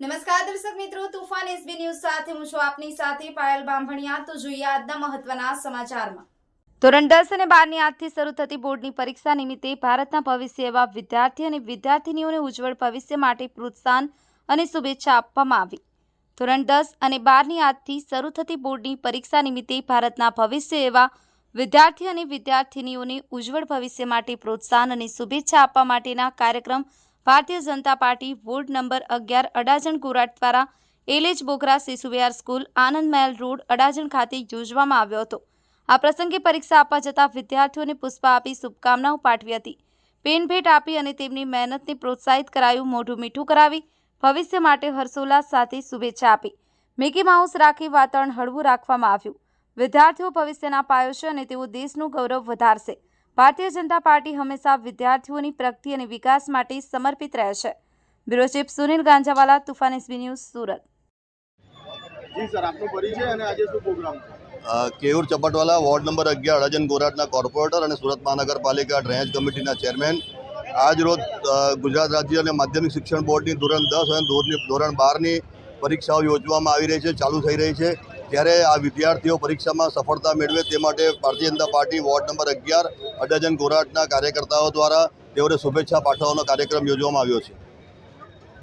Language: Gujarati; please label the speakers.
Speaker 1: નમસ્કાર દર્શક મિત્રો, તુફાન એસબી ન્યૂઝ સાથે હું છું આપની સાથે પાયલ બાંભણિયા. તો જોઈએ આજના મહત્વના સમાચારમાં. ધોરણ દસ અને બારની આજથી શરૂ થતી બોર્ડની પરીક્ષા નિમિત્તે ભારતના ભવિષ્ય એવા વિદ્યાર્થી અને વિદ્યાર્થિનીઓને ઉજ્જવળ ભવિષ્ય માટે પ્રોત્સાહન અને શુભેચ્છા આપવામાં આવી. ધોરણ દસ અને બારની આજથી શરૂ થતી બોર્ડની પરીક્ષા નિમિત્તે ભારતના ભવિષ્ય એવા વિદ્યાર્થી અને વિદ્યાર્થિનીઓને ઉજ્જવળ ભવિષ્ય માટે પ્રોત્સાહન અને શુભેચ્છા આપવા માટેના કાર્યક્રમ Bharatiya Janata party ward number અગિયાર, અડાજણ કોરાટ દ્વારા એલેજ બોગરા શિશુવિહાર સ્કૂલ, આનંદ મહેલ રોડ, અડાજણ ખાતે યોજવામાં આવ્યો હતો. આ પ્રસંગે પરીક્ષા આપવા જતા વિદ્યાર્થીઓને પુષ્પ આપી શુભકામનાઓ પાઠવી હતી. પેન ભેટ આપી અને તેમની મહેનતને પ્રોત્સાહિત કરાયું, મોઢું મીઠું કરાવી, ભવિષ્ય માટે હર્ષોલ્લાસ સાથે શુભેચ્છા આપી. મિકી માઉસ રાખી વાતાવરણ હળવું રાખવામાં આવ્યું. વિદ્યાર્થીઓ ભવિષ્યના પાયો છે અને તેઓ દેશનું ગૌરવ વધારશે. ભારતીય જનતા પાર્ટી હંમેશા વિદ્યાર્થીઓની પ્રગતિ અને વિકાસ માટે સમર્પિત રહે છે. Bureau chief Sunil Ganjawala Toofan SB news Surat.
Speaker 2: જી સર આપનો પરિચય અને આજે શું પ્રોગ્રામ છે?
Speaker 3: અ, કેયુર ચપટવાલા વોર્ડ નંબર અગિયાર અજન ગોરાટના કોર્પોરેટર અને સુરત મહાનગરપાલિકા ડ્રેનેજ કમિટીના ચેરમેન. આજ રોજ ગુજરાત રાજ્ય અને માધ્યમિક શિક્ષણ બોર્ડની ધોરણ દસ અને ધોરણ બારની પરીક્ષાઓ યોજવામાં આવી રહી છે ચાલુ થઈ રહી છે. ત્યારે આ વિદ્યાર્થીઓ પરીક્ષામાં સફળતા મેળવે તે માટે Bharatiya Janata party ward number અગિયાર અડાજન ગોરાટના કાર્યકર્તાઓ દ્વારા તેઓને શુભેચ્છા પાઠવવાનો કાર્યક્રમ યોજવામાં આવ્યો છે.